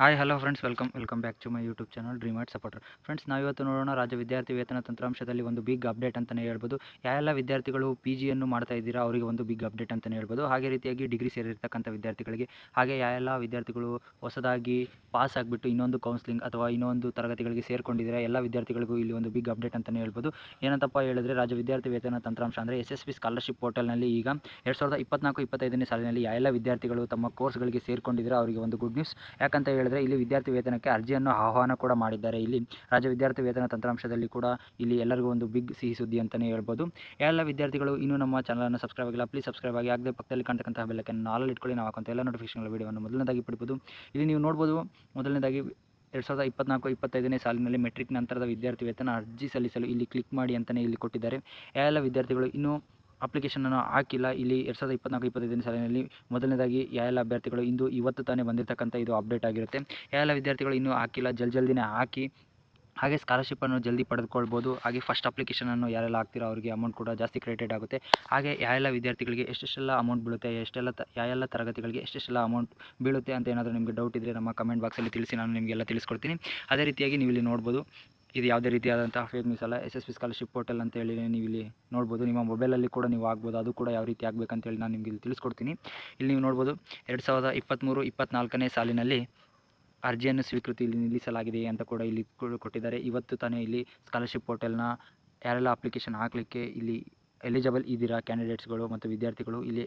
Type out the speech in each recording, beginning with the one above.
Hi hello friends welcome welcome back to my YouTube channel dream art supporter friends ನಾವಿವತ್ತು ನೋಡೋಣ ರಾಜ್ಯ ವಿದ್ಯಾರ್ಥಿ ವೇತನ ತಂತ್ರಾಂಶದಲ್ಲಿ ಒಂದು ಬಿಗ್ ಅಪ್ಡೇಟ್ ಅಂತಲೇ ಹೇಳ್ಬೋದು. ಯಾವೆಲ್ಲ ವಿದ್ಯಾರ್ಥಿಗಳು ಪಿ ಜಿಯನ್ನು ಮಾಡ್ತಾ ಇದ್ದೀರಾ, ಅವರಿಗೆ ಒಂದು ಬಿಗ್ ಅಪ್ಡೇಟ್ ಅಂತಲೇ ಹೇಳ್ಬೋದು. ಹಾಗೆ ರೀತಿಯಾಗಿ ಡಿಗ್ರಿ ಸೇರಿರ್ತಕ್ಕಂಥ ವಿದ್ಯಾರ್ಥಿಗಳಿಗೆ, ಹಾಗೆ ಯಾವೆಲ್ಲ ವಿದ್ಯಾರ್ಥಿಗಳು ಹೊಸದಾಗಿ ಪಾಸ್ ಆಗಿಬಿಟ್ಟು ಇನ್ನೊಂದು ಕೌನ್ಸಿಲಿಂಗ್ ಅಥವಾ ಇನ್ನೊಂದು ತರಗತಿಗಳಿಗೆ ಸೇರಿಕೊಂಡಿದ್ದೀರಾ, ಎಲ್ಲ ವಿದ್ಯಾರ್ಥಿಗಳಿಗೂ ಇಲ್ಲಿ ಒಂದು ಬಿಗ್ ಅಪ್ಡೇಟ್ ಅಂತಲೇ ಹೇಳ್ಬೋದು. ಏನಂತಪ್ಪ ಹೇಳಿದ್ರೆ, ರಾಜ್ಯ ವಿದ್ಯಾರ್ಥಿ ವೇತನ ತಂತ್ರಾಂಶ ಅಂದರೆ ಎಸ್ ಎಸ್ ಪಿ ಸ್ಕಾಲರ್ಶಿಪ್ ಪೋರ್ಟಲ್ನಲ್ಲಿ ಈಗ ಎರಡು ಸಾವಿರದ ಇಪ್ಪತ್ನಾಲ್ಕು, ಇಪ್ಪತ್ತೈದನೇ ಸಾಲಿನಲ್ಲಿ ಯಾವೆಲ್ಲ ವಿದ್ಯಾರ್ಥಿಗಳು ತಮ್ಮ ಕೋರ್ಸ್ಗಳಿಗೆ ಸೇರಿಕೊಂಡಿದ್ದೀರಾ, ಅವರಿಗೆ ಒಂದು ಗುಡ್ ನ್ಯೂಸ್ ಯಾಕಂತ ಹೇಳಿದ್ರೆ ಇಲ್ಲಿ ವಿದ್ಯಾರ್ಥಿ ವೇತನಕ್ಕೆ ಅರ್ಜಿಯನ್ನು ಆಹ್ವಾನ ಕೂಡ ಮಾಡಿದ್ದಾರೆ. ಇಲ್ಲಿ ರಾಜ್ಯ ವಿದ್ಯಾರ್ಥಿ ವೇತನ ತಂತ್ರಾಂಶದಲ್ಲಿ ಕೂಡ ಇಲ್ಲಿ ಎಲ್ಲರಿಗೂ ಒಂದು ಬಿಗ್ ಸಿಹಿ ಸುದ್ದಿ ಅಂತಲೇ ಹೇಳ್ಬೋದು. ಎಲ್ಲ ವಿದ್ಯಾರ್ಥಿಗಳು ಇನ್ನೂ ನಮ್ಮ ಚಾನಲನ್ನು ಸಬ್ಸ್ಕ್ರೈಬ್ ಆಗಿಲ್ಲ ಪ್ಲೀಸ್ ಸಬ್ಸ್ಕ್ರೈಬ್ ಆಗಿ ಆಗದೆ ಪಕ್ಕದಲ್ಲಿ ಕಾಣ್ತಕ್ಕಂತಹ ಬೆಲ್ಲಕ್ಕೆ ನಾಲ್ ಇಟ್ಕೊಳ್ಳಿ. ನಾವು ಹಾಕೋಂಥ ಎಲ್ಲ ನೋಟಿಫಿಕೇಶನ್ ವಿಡಿಯೋವನ್ನು ಮೊದಲನೇದಾಗಿ ಪಡಿಬೋದು. ಇಲ್ಲಿ ನೀವು ನೋಡ್ಬೋದು, ಮೊದಲನೇದಾಗಿ ಎರಡು ಸಾವಿರದ ಇಪ್ಪತ್ನಾಲ್ಕು, ಇಪ್ಪತ್ತೈದನೇ ಸಾಲಿನಲ್ಲಿ ಮೆಟ್ರಿಕ್ ನಂತರದ ವಿದ್ಯಾರ್ಥಿ ವೇತನ ಅರ್ಜಿ ಸಲ್ಲಿಸಲು ಇಲ್ಲಿ ಕ್ಲಿಕ್ ಮಾಡಿ ಅಂತಲೇ ಇಲ್ಲಿ ಕೊಟ್ಟಿದ್ದಾರೆ. ಎಲ್ಲ ವಿದ್ಯಾರ್ಥಿಗಳು ಇನ್ನೂ ಅಪ್ಲಿಕೇಶನನ್ನು ಹಾಕಿಲ್ಲ. ಇಲ್ಲಿ ಎರಡು ಸಾವಿರದ ಇಪ್ಪತ್ನಾಲ್ಕು, ಇಪ್ಪತ್ತೈದನೇ ಸಾಲಿನಲ್ಲಿ ಮೊದಲನೇದಾಗಿ ಯಾವೆಲ್ಲ ಅಭ್ಯರ್ಥಿಗಳು ಇಂದು ಇವತ್ತು ತಾನೇ ಬಂದಿರತಕ್ಕಂಥ ಇದು ಅಪ್ಡೇಟ್ ಆಗಿರುತ್ತೆ. ಯಾವೆಲ್ಲ ವಿದ್ಯಾರ್ಥಿಗಳು ಇನ್ನೂ ಹಾಕಿಲ್ಲ, ಜಲ್ ಜಲ್ದಿನೇ ಹಾಕಿ, ಹಾಗೆ ಸ್ಕಾಲರ್ಶಿಪ್ಪನ್ನು ಜಲ್ದಿ ಪಡೆದುಕೊಳ್ಬೋದು. ಹಾಗೆ ಫಸ್ಟ್ ಅಪ್ಲಿಕೇಶನನ್ನು ಯಾರೆಲ್ಲ ಹಾಕ್ತಿರೋ ಅವರಿಗೆ ಅಮೌಂಟ್ ಕೂಡ ಜಾಸ್ತಿ ಕ್ರೆಡಿಟ್ ಆಗುತ್ತೆ. ಹಾಗೆ ಯಾವೆಲ್ಲ ವಿದ್ಯಾರ್ಥಿಗಳಿಗೆ ಎಷ್ಟೆಷ್ಟೆಲ್ಲ ಅಮೌಂಟ್ ಬೀಳುತ್ತೆ, ಎಷ್ಟೆಲ್ಲ ತ ಯಾವೆಲ್ಲ ತರಗತಿಗಳಿಗೆ ಎಷ್ಟೆಷ್ಟೆಲ್ಲ ಅಮೌಂಟ್ ಬೀಳುತ್ತೆ ಅಂತ ಏನಾದರೂ ನಿಮಗೆ ಡೌಟ್ ಇದ್ದರೆ ನಮ್ಮ ಕಮೆಂಟ್ ಬಾಕ್ಸಲ್ಲಿ ತಿಳಿಸಿ, ನಾನು ನಿಮಗೆಲ್ಲ ತಿಳಿಸ್ಕೊಡ್ತೀನಿ. ಅದೇ ರೀತಿಯಾಗಿ ನೀವು ಇಲ್ಲಿ ನೋಡ್ಬೋದು. ಇದು ಯಾವುದೇ ರೀತಿಯಾದಂತಹ ಫೇಕ್ ನ್ಯೂಸ್ ಅಲ್ಲ. S S P scholarship portal ಅಂತ ಹೇಳಿ ನೀವು ಇಲ್ಲಿ ನೋಡ್ಬೋದು. ನಿಮ್ಮ ಮೊಬೈಲಲ್ಲಿ ಕೂಡ ನೀವು ಆಗ್ಬೋದು. ಅದು ಕೂಡ ಯಾವ ರೀತಿ ಆಗಬೇಕಂತೇಳಿ ನಾನು ನಿಮಗೆ ಇಲ್ಲಿ ತಿಳಿಸ್ಕೊಡ್ತೀನಿ. ಇಲ್ಲಿ ನೀವು ನೋಡ್ಬೋದು, ಎರಡು ಸಾವಿರದ ಇಪ್ಪತ್ತ್ಮೂರು ಇಪ್ಪತ್ತ್ನಾಲ್ಕನೇ ಸಾಲಿನಲ್ಲಿ ಅರ್ಜಿಯನ್ನು ಸ್ವೀಕೃತಿ ಇಲ್ಲಿ ನಿಲ್ಲಿಸಲಾಗಿದೆ ಅಂತ ಕೂಡ ಇಲ್ಲಿ ಕೊಟ್ಟಿದ್ದಾರೆ. ಇವತ್ತು ತಾನೇ ಇಲ್ಲಿ ಸ್ಕಾಲರ್ಶಿಪ್ ಪೋರ್ಟಲ್ನ ಯಾರೆಲ್ಲ ಅಪ್ಲಿಕೇಶನ್ ಹಾಕಲಿಕ್ಕೆ ಇಲ್ಲಿ ಎಲಿಜಿಬಲ್ ಇದ್ದೀರಾ ಕ್ಯಾಂಡಿಡೇಟ್ಸ್ಗಳು ಮತ್ತು ವಿದ್ಯಾರ್ಥಿಗಳು, ಇಲ್ಲಿ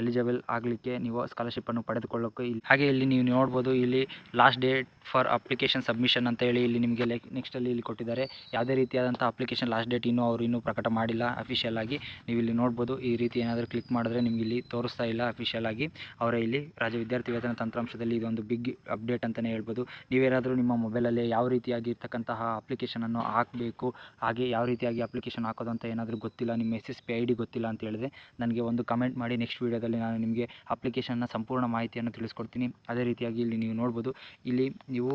ಎಲಿಜಿಬಲ್ ಆಗಲಿಕ್ಕೆ ನೀವು ಸ್ಕಾಲರ್ಶಿಪ್ಪನ್ನು ಪಡೆದುಕೊಳ್ಳೋಕೆ ಇಲ್ಲಿ ಹಾಗೆ ಇಲ್ಲಿ ನೀವು ನೋಡ್ಬೋದು ಇಲ್ಲಿ last date for application submission ಅಂತ ಹೇಳಿ ಇಲ್ಲಿ ನಿಮಗೆ ಲೈಕ್ ನೆಕ್ಸ್ಟಲ್ಲಿ ಇಲ್ಲಿ ಕೊಟ್ಟಿದ್ದಾರೆ. ಯಾವುದೇ ರೀತಿಯಾದಂಥ ಅಪ್ಲಿಕೇಶನ್ ಲಾಸ್ಟ್ ಡೇಟ್ ಇನ್ನೂ ಅವರು ಇನ್ನೂ ಪ್ರಕಟ ಮಾಡಿಲ್ಲ ಅಫಿಷಿಯಲ್ ಆಗಿ. ನೀವು ಇಲ್ಲಿ ನೋಡ್ಬೋದು ಈ ರೀತಿ ಏನಾದರೂ ಕ್ಲಿಕ್ ಮಾಡಿದ್ರೆ ನಿಮಗೆ ಇಲ್ಲಿ ತೋರಿಸ್ತಾ ಇಲ್ಲ ಅಫಿಷಿಯಲ್ ಆಗಿ. ಅವರೇ ಇಲ್ಲಿ ರಾಜ್ಯ ವಿದ್ಯಾರ್ಥಿ ವೇತನ ತಂತ್ರಾಂಶದಲ್ಲಿ ಇದೊಂದು ಬಿಗ್ ಅಪ್ಡೇಟ್ ಅಂತಲೇ ಹೇಳ್ಬೋದು. ನೀವೇನಾದರೂ ನಿಮ್ಮ ಮೊಬೈಲಲ್ಲಿ ಯಾವ ರೀತಿಯಾಗಿ ಇರ್ತಕ್ಕಂತಹ ಅಪ್ಲಿಕೇಶನನ್ನು ಹಾಕಬೇಕು, ಹಾಗೆ ಯಾವ ರೀತಿಯಾಗಿ ಅಪ್ಲಿಕೇಶನ್ ಹಾಕೋದು ಅಂತ ಏನಾದರೂ ಗೊತ್ತಿಲ್ಲ, ನಿಮ್ಮ S S P I D ಗೊತ್ತಿಲ್ಲ ಅಂತ ಹೇಳಿದ್ರೆ ನನಗೆ ಒಂದು ಕಮೆಂಟ್ ಮಾಡಿ ನೆಕ್ಸ್ಟ್ ವೀಡಿಯೋದಲ್ಲಿ ನಾನು ನಿಮಗೆ ಅಪ್ಲಿಕೇಶನ್ನ ಸಂಪೂರ್ಣ ಮಾಹಿತಿಯನ್ನು ತಿಳಿಸ್ಕೊಡ್ತೀನಿ. ಅದೇ ರೀತಿಯಾಗಿ ಇಲ್ಲಿ ನೀವು ನೋಡ್ಬೋದು, ಇಲ್ಲಿ ನೀವು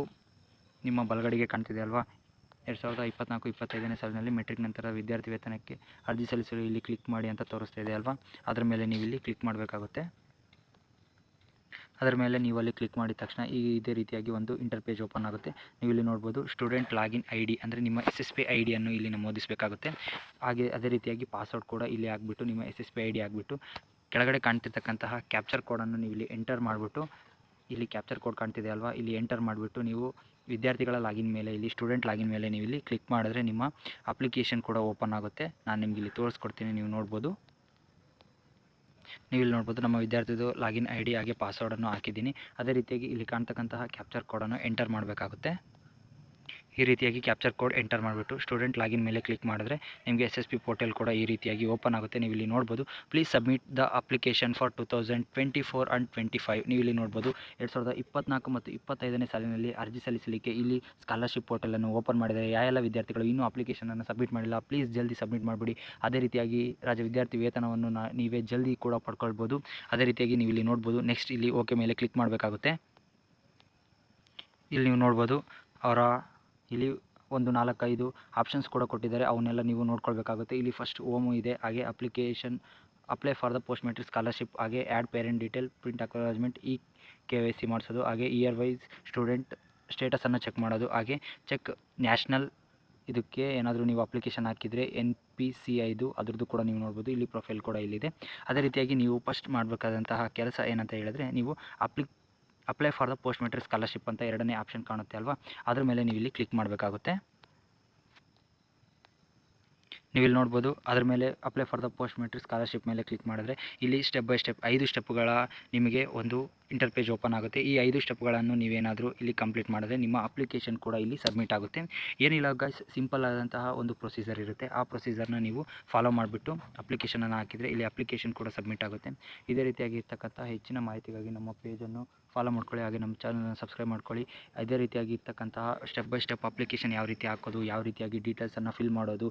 ನಿಮ್ಮ ಬಲಗಡೆಗೆ ಕಾಣ್ತಿದೆ ಅಲ್ವಾ? ಎರಡು ಸಾವಿರದ ಇಪ್ಪತ್ನಾಲ್ಕು, ಇಪ್ಪತ್ತೈದನೇ ಸಾಲಿನಲ್ಲಿ ಮೆಟ್ರಿಕ್ ನಂತರ ವಿದ್ಯಾರ್ಥಿ ವೇತನಕ್ಕೆ ಅರ್ಜಿ ಸಲ್ಲಿಸಲು ಇಲ್ಲಿ ಕ್ಲಿಕ್ ಮಾಡಿ ಅಂತ ತೋರಿಸ್ತಾ ಇದೆ ಅಲ್ವಾ? ಅದರ ಮೇಲೆ ನೀವು ಇಲ್ಲಿ ಕ್ಲಿಕ್ ಮಾಡಬೇಕಾಗುತ್ತೆ. ಅದರ ಮೇಲೆ ನೀವು ಅಲ್ಲಿ ಕ್ಲಿಕ್ ಮಾಡಿದ ತಕ್ಷಣ ಈ ಇದೇ ರೀತಿಯಾಗಿ ಒಂದು ಇಂಟರ್ ಪೇಜ್ ಓಪನ್ ಆಗುತ್ತೆ. ನೀವು ಇಲ್ಲಿ ನೋಡ್ಬೋದು ಸ್ಟೂಡೆಂಟ್ ಲಾಗಿನ್ ಐ ಡಿ ಅಂದರೆ ನಿಮ್ಮ ಎಸ್ ಎಸ್ ಪಿ ಐ ಡಿಯನ್ನು ಇಲ್ಲಿ ನಮೂದಿಸಬೇಕಾಗುತ್ತೆ. ಹಾಗೆ ಅದೇ ರೀತಿಯಾಗಿ ಪಾಸ್ವರ್ಡ್ ಕೂಡ ಇಲ್ಲಿ ಆಗಿಬಿಟ್ಟು ನಿಮ್ಮ S S P I D ಹಾಕ್ಬಿಟ್ಟು ಕೆಳಗಡೆ ಕಾಣ್ತಿರ್ತಕ್ಕಂತಹ ಕ್ಯಾಪ್ಚರ್ ಕೋಡನ್ನು ನೀವು ಇಲ್ಲಿ ಎಂಟರ್ ಮಾಡಿಬಿಟ್ಟು, ಇಲ್ಲಿ ಕ್ಯಾಪ್ಚರ್ ಕೋಡ್ ಕಾಣ್ತಿದೆ ಅಲ್ವಾ? ಇಲ್ಲಿ ಎಂಟರ್ ಮಾಡಿಬಿಟ್ಟು ನೀವು ವಿದ್ಯಾರ್ಥಿಗಳ ಲಾಗಿನ್ ಮೇಲೆ, ಇಲ್ಲಿ ಸ್ಟೂಡೆಂಟ್ ಲಾಗಿನ್ ಮೇಲೆ ನೀವು ಇಲ್ಲಿ ಕ್ಲಿಕ್ ಮಾಡಿದ್ರೆ ನಿಮ್ಮ ಅಪ್ಲಿಕೇಶನ್ ಕೂಡ ಓಪನ್ ಆಗುತ್ತೆ. ನಾನು ನಿಮಗೆ ಇಲ್ಲಿ ತೋರಿಸ್ಕೊಡ್ತೀನಿ, ನೀವು ನೋಡ್ಬೋದು. ನೀವು ಇಲ್ಲಿ ನೋಡ್ಬೋದು, ನಮ್ಮ ವಿದ್ಯಾರ್ಥಿದು ಲಾಗಿನ್ ಐ ಡಿ ಹಾಗೆ ಪಾಸ್ವರ್ಡನ್ನು ಹಾಕಿದ್ದೀನಿ. ಅದೇ ರೀತಿಯಾಗಿ ಇಲ್ಲಿ ಕಾಣ್ತಕ್ಕಂತಹ ಕ್ಯಾಪ್ಚರ್ ಕೋಡನ್ನು ಎಂಟರ್ ಮಾಡಬೇಕಾಗುತ್ತೆ. ಈ ರೀತಿಯಾಗಿ ಕ್ಯಾಪ್ಚರ್ ಕೋಡ್ ಎಂಟರ್ ಮಾಡಿಬಿಟ್ಟು ಸ್ಟೂಡೆಂಟ್ ಲಾಗಿನ್ ಮೇಲೆ ಕ್ಲಿಕ್ ಮಾಡಿದ್ರೆ ನಿಮಗೆ ಎಸ್ ಎಸ್ ಪಿ ಪೋರ್ಟಲ್ ಕೂಡ ಈ ರೀತಿಯಾಗಿ ಓಪನ್ ಆಗುತ್ತೆ. ನೀವು ಇಲ್ಲಿ ನೋಡ್ಬೋದು please submit the application for two thousand twenty four and twenty five ನೀವು ಇಲ್ಲಿ ನೋಡ್ಬೋದು, ಎರಡು ಸಾವಿರದ ಇಪ್ಪತ್ನಾಲ್ಕು ಮತ್ತು ಇಪ್ಪತ್ತೈದನೇ ಸಾಲಿನಲ್ಲಿ ಅರ್ಜಿ ಸಲ್ಲಿಸಲಿಕ್ಕೆ ಇಲ್ಲಿ ಸ್ಕಾಲರ್ಶಿಪ್ ಪೋರ್ಟಲನ್ನು ಓಪನ್ ಮಾಡಿದ್ದಾರೆ ಯಾವೆಲ್ಲ ವಿದ್ಯಾರ್ಥಿಗಳು ಇನ್ನೂ ಅಪ್ಲಿಕೇಶನನ್ನು ಸಬ್ಮಿಟ್ ಮಾಡಿಲ್ಲ ಪ್ಲೀಸ್ ಜಲ್ದಿ ಸಬ್ಮಿಟ್ ಮಾಡಿಬಿಡಿ. ಅದೇ ರೀತಿಯಾಗಿ ರಾಜ್ಯ ವಿದ್ಯಾರ್ಥಿ ವೇತನವನ್ನು ನೀವೇ ಜಲ್ದಿ ಕೂಡ ಪಡ್ಕೊಳ್ಬೋದು. ಅದೇ ರೀತಿಯಾಗಿ ನೀವು ಇಲ್ಲಿ ನೋಡ್ಬೋದು ನೆಕ್ಸ್ಟ್ ಇಲ್ಲಿ ಓಕೆ ಮೇಲೆ ಕ್ಲಿಕ್ ಮಾಡಬೇಕಾಗುತ್ತೆ. ಇಲ್ಲಿ ನೀವು ನೋಡ್ಬೋದು, ಅವರ ಇಲ್ಲಿ ಒಂದು ನಾಲ್ಕೈದು ಆಪ್ಷನ್ಸ್ ಕೂಡ ಕೊಟ್ಟಿದ್ದಾರೆ. ಅವನ್ನೆಲ್ಲ ನೀವು ನೋಡ್ಕೊಳ್ಬೇಕಾಗುತ್ತೆ. ಇಲ್ಲಿ ಫಸ್ಟ್ ಓಮು ಇದೆ, ಹಾಗೆ application apply for the post matric scholarship ಹಾಗೆ add parent detail print acknowledgement E K Y C ಮಾಡಿಸೋದು, ಹಾಗೆ ಇಯರ್ ವೈಸ್ ಸ್ಟೂಡೆಂಟ್ ಸ್ಟೇಟಸನ್ನು ಚೆಕ್ ಮಾಡೋದು, ಹಾಗೆ ಚೆಕ್ ನ್ಯಾಷನಲ್ ಇದಕ್ಕೆ ಏನಾದರೂ ನೀವು ಅಪ್ಲಿಕೇಶನ್ ಹಾಕಿದರೆ ಎನ್ ಪಿ ಸಿ ಐದು ಅದರದ್ದು ಕೂಡ ನೀವು ನೋಡ್ಬೋದು. ಇಲ್ಲಿ ಪ್ರೊಫೈಲ್ ಕೂಡ ಇಲ್ಲಿದೆ. ಅದೇ ರೀತಿಯಾಗಿ ನೀವು ಫಸ್ಟ್ ಮಾಡಬೇಕಾದಂತಹ ಕೆಲಸ ಏನಂತ ಹೇಳಿದ್ರೆ, ನೀವು apply apply for the post matric scholarship ಅಂತ ಎರಡನೇ ಆಪ್ಷನ್ ಕಾಣುತ್ತೆ ಅಲ್ವಾ? ಅದ್ರ ಮೇಲೆ ನೀವು ಇಲ್ಲಿ ಕ್ಲಿಕ್ ಮಾಡಬೇಕಾಗುತ್ತೆ. ನೀವು ಇಲ್ಲಿ ನೋಡ್ಬೋದು, ಅದ್ರ ಮೇಲೆ apply for the post matric scholarship ಮೇಲೆ ಕ್ಲಿಕ್ ಮಾಡಿದ್ರೆ ಇಲ್ಲಿ ಸ್ಟೆಪ್ ಬೈ ಸ್ಟೆಪ್ ಐದು ಸ್ಟೆಪ್ಗಳ ನಿಮಗೆ ಒಂದು ಇಂಟರ್ ಪೇಜ್ ಓಪನ್ ಆಗುತ್ತೆ. ಈ ಐದು ಸ್ಟೆಪ್ಗಳನ್ನು ನೀವೇನಾದರೂ ಇಲ್ಲಿ ಕಂಪ್ಲೀಟ್ ಮಾಡಿದ್ರೆ ನಿಮ್ಮ ಅಪ್ಲಿಕೇಶನ್ ಕೂಡ ಇಲ್ಲಿ ಸಬ್ಮಿಟ್ ಆಗುತ್ತೆ. ಏನಿಲ್ಲ ಗೈಸ್ ಸಿಂಪಲ್ ಆದಂತಹ ಒಂದು ಪ್ರೊಸೀಜರ್ ಇರುತ್ತೆ. ಆ ಪ್ರೊಸೀಜರ್ನ ನೀವು ಫಾಲೋ ಮಾಡಿಬಿಟ್ಟು ಅಪ್ಲಿಕೇಶನನ್ನು ಹಾಕಿದರೆ ಇಲ್ಲಿ ಅಪ್ಲಿಕೇಶನ್ ಕೂಡ ಸಬ್ಮಿಟ್ ಆಗುತ್ತೆ. ಇದೇ ರೀತಿಯಾಗಿ ಇರ್ತಕ್ಕಂಥ ಹೆಚ್ಚಿನ ಮಾಹಿತಿಗಾಗಿ ನಮ್ಮ ಪೇಜನ್ನು ಫಾಲೋ ಮಾಡ್ಕೊಳ್ಳಿ, ಹಾಗೆ ನಮ್ಮ ಚಾನಲ್ನ ಸಬ್ಸ್ಕ್ರೈಬ್ ಮಾಡ್ಕೊಳ್ಳಿ. ಅದೇ ರೀತಿಯಾಗಿ ಇರ್ತಕ್ಕಂತಹ ಸ್ಟೆಪ್ ಬೈ ಸ್ಟೆಪ್ ಅಪ್ಲಿಕೇಶನ್ ಯಾವ ರೀತಿ ಹಾಕೋದು, ಯಾವ ರೀತಿಯಾಗಿ ಡೀಟೇಲ್ಸನ್ನು ಫಿಲ್ ಮಾಡೋದು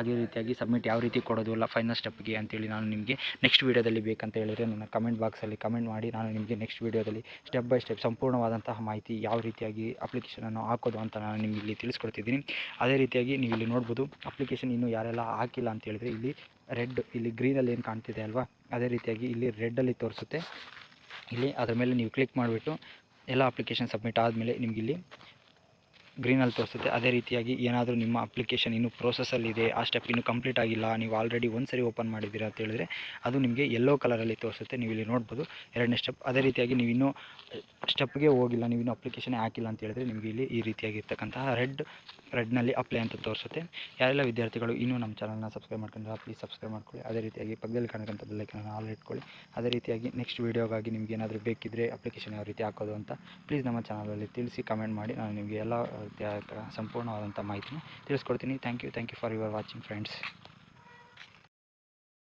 ಅದೇ ರೀತಿಯಾಗಿ ಸಬ್ಮಿಟ್ ಯಾವ ರೀತಿ ಕೊಡೋದು ಅಲ್ಲ ಫೈನಲ್ ಸ್ಟೆಪ್ಗೆ ಅಂತೇಳಿ ನಾನು ನಿಮಗೆ ನೆಕ್ಸ್ಟ್ ವೀಡಿಯೋದಲ್ಲಿ ಬೇಕಂತ ಹೇಳಿದರೆ ನನ್ನ ಕಮೆಂಟ್ ಬಾಕ್ಸಲ್ಲಿ ಕಮೆಂಟ್ ಮಾಡಿ, ನಾನು ನಿಮಗೆ ನೆಕ್ಸ್ಟ್ ವೀಡಿಯೋದಲ್ಲಿ ಸ್ಟೆಪ್ ಬೈ ಸ್ಟೆಪ್ ಸಂಪೂರ್ಣವಾದಂತಹ ಮಾಹಿತಿ ಯಾವ ರೀತಿಯಾಗಿ ಅಪ್ಲಿಕೇಶನನ್ನು ಹಾಕೋದು ಅಂತ ನಾನು ನಿಮಗೆ ಇಲ್ಲಿ ತಿಳಿಸ್ಕೊಡ್ತಿದ್ದೀನಿ. ಅದೇ ರೀತಿಯಾಗಿ ನೀವು ಇಲ್ಲಿ ನೋಡ್ಬೋದು ಅಪ್ಲಿಕೇಶನ್ ಇನ್ನೂ ಯಾರೆಲ್ಲ ಹಾಕಿಲ್ಲ ಅಂತ ಹೇಳಿದ್ರೆ ಇಲ್ಲಿ ರೆಡ್ ಇಲ್ಲಿ ಗ್ರೀನಲ್ಲಿ ಏನು ಕಾಣ್ತಿದೆ ಅಲ್ವಾ? ಅದೇ ರೀತಿಯಾಗಿ ಇಲ್ಲಿ ರೆಡ್ಡಲ್ಲಿ ತೋರಿಸುತ್ತೆ. ಇಲ್ಲಿ ಅದರ ಮೇಲೆ ನೀವು ಕ್ಲಿಕ್ ಮಾಡಿಬಿಟ್ಟು ಎಲ್ಲ ಅಪ್ಲಿಕೇಶನ್ ಸಬ್ಮಿಟ್ ಆದಮೇಲೆ ನಿಮಗಿಲ್ಲಿ ಗ್ರೀನಲ್ಲಿ ತೋರಿಸುತ್ತೆ. ಅದೇ ರೀತಿಯಾಗಿ ಏನಾದರೂ ನಿಮ್ಮ ಅಪ್ಲಿಕೇಶನ್ ಇನ್ನೂ ಪ್ರೋಸೆಸ್ಸಲ್ಲಿದೆ, ಆ ಸ್ಟೆಪ್ ಇನ್ನೂ ಕಂಪ್ಲೀಟ್ ಆಗಿಲ್ಲ, ನೀವು ಆಲ್ರೆಡಿ ಒಂದು ಸರಿ ಓಪನ್ ಮಾಡಿದ್ದೀರಾ ಅಂತ ಹೇಳಿದ್ರೆ ಅದು ನಿಮಗೆ ಯೆಲ್ಲೋ ಕಲರಲ್ಲಿ ತೋರಿಸುತ್ತೆ. ನೀವು ಇಲ್ಲಿ ನೋಡ್ಬೋದು, ಎರಡನೇ ಸ್ಟೆಪ್ ಅದೇ ರೀತಿಯಾಗಿ ನೀವು ಇನ್ನೂ ಸ್ಟೆಪ್ಗೆ ಹೋಗಿಲ್ಲ, ನೀವು ಇನ್ನೂ ಅಪ್ಲಿಕೇಶನ್ ಹಾಕಿಲ್ಲ ಅಂತ ಹೇಳಿದ್ರೆ ನಿಮಗೆ ಇಲ್ಲಿ ಈ ರೀತಿಯಾಗಿರ್ತಕ್ಕಂತಹ ರೆಡ್ ರೆಡ್ನಲ್ಲಿ ಅಪ್ಲೈ ಅಂತ ತೋರಿಸುತ್ತೆ. ಯಾರೆಲ್ಲ ವಿದ್ಯಾರ್ಥಿಗಳು ಇನ್ನೂ ನಮ್ಮ ಚಾನಲ್ನ ಸಬ್ಸ್ಕ್ರೈಬ್ ಮಾಡ್ಕೊಂಡ್ರೆ ಪ್ಲೀಸ್ ಸಬ್ಸ್ಕ್ರೈಬ್ ಮಾಡ್ಕೊಳ್ಳಿ. ಅದೇ ರೀತಿಯಾಗಿ ಪಕ್ಕದಲ್ಲಿ ಕಾಣಕ್ಕಂಥ ಬೆಲ್ಲೈಕನ್ನ ಆಲ್ ಇಟ್ಕೊಳ್ಳಿ. ಅದೇ ರೀತಿಯಾಗಿ ನೆಕ್ಸ್ಟ್ ವೀಡಿಯೋಗಾಗಿ ನಿಮ್ಗೆ ಏನಾದರೂ ಬೇಕಿದ್ದರೆ ಅಪ್ಲಿಕೇಶನ್ ಯಾವ ರೀತಿ ಹಾಕೋದು ಅಂತ ಪ್ಲೀಸ್ ನಮ್ಮ ಚಾನಲಲ್ಲಿ ತಿಳಿಸಿ ಕಮೆಂಟ್ ಮಾಡಿ. ನಾನು ನಿಮಗೆ ಎಲ್ಲ ರೀತಿಯ ಸಂಪೂರ್ಣವಾದಂಥ ಮಾಹಿತಿನ ತಿಳಿಸ್ಕೊಡ್ತೀನಿ. Thank you thank you for your watching friends